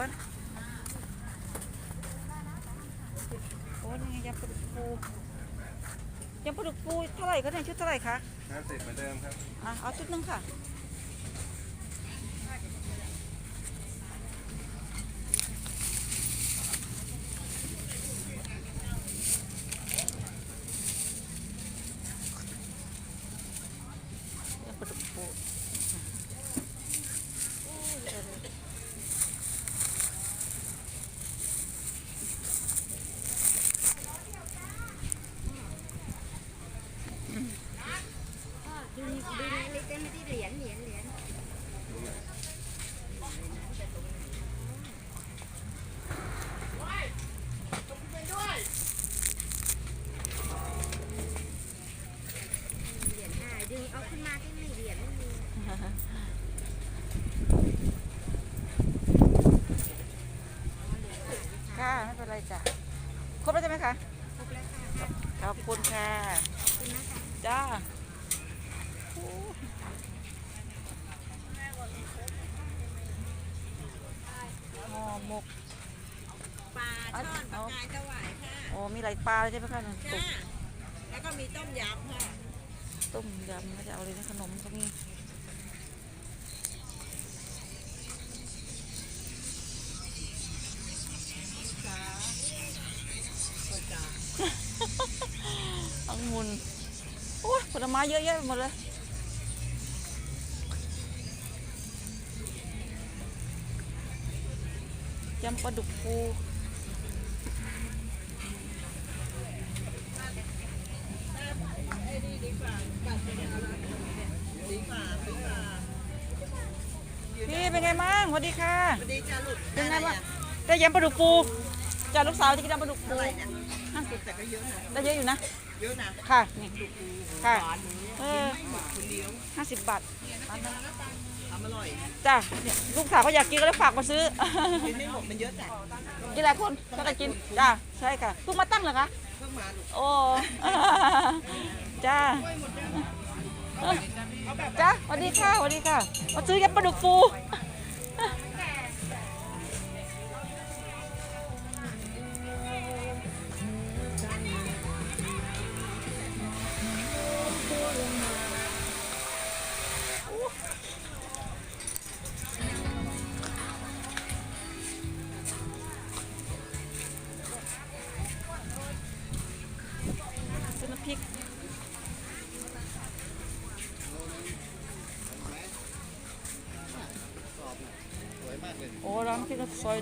อนโอ้ยยังไงยำปลาดุกฟูยำปลาดุกฟูเท่าไหร่คะเนี่ยชุดเท่าไหร่คะห้าสิบเหมือนเดิมครับ อะเอาชุดหนึงค่ะ ยำปลาดุกฟูโอ้ยเยอะเลย ดึงดึงเลยเต้ไม่ได้เหรียญเหรียญเหรียญเหรียญห้าดึงเอาขึ้นมาที่ไม่เหรียญไม่มีค่ะไม่เป็นไรจ้ะครบแล้วใช่ไหมคะครบแล้วค่ะขอบคุณค่ะขอบคุณนะคะจ้า ห่อหมกปลาช่อนปลากายถวายค่ะโอ้มีหลายปลาเลยใช่ไหมคะนั่นจ้าตุ่มแล้วก็มีต้มยำค่ะต้มยำไม่ได้เอาเลยนะขนมก็มีจ้าจ้าองุ่นโอ้ยผลไม้เยอะแยะไปหมดเลย ยำปลาดุกฟูไอ้นี่ดีกว่าบัตรเป็นอะไรดีกว่าดีกว่าพี่เป็นไงบ้างสวัสดีค่ะ สวัสดีจ้าลูกเป็นไงบ้างอะได้ยำปลาดุกฟู จ้าลูกสาวจะกินยำปลาดุกฟูเท่าไหร่เนี่ยห้าสิบแต่ก็เยอะนะได้เยอะอยู่นะ เยอะนะค่ะนี่ค่ะหวานหมูเออคนเดียวห้าสิบบาททำอร่อยจ้าเนี่ยลูกสาวเขาอยากกินก็เลยฝากมาซื้อ กินไม่หมดมันเยอะจ้ะกินหลายคนก็ได้กินจ้าใช่ค่ะเพิ่งมาตั้งเหรอคะเพิ่งมาลูกโอ้จ้าจ้าสวัสดีค่ะสวัสดีค่ะมาซื้อยำปลาดุกฟู สวย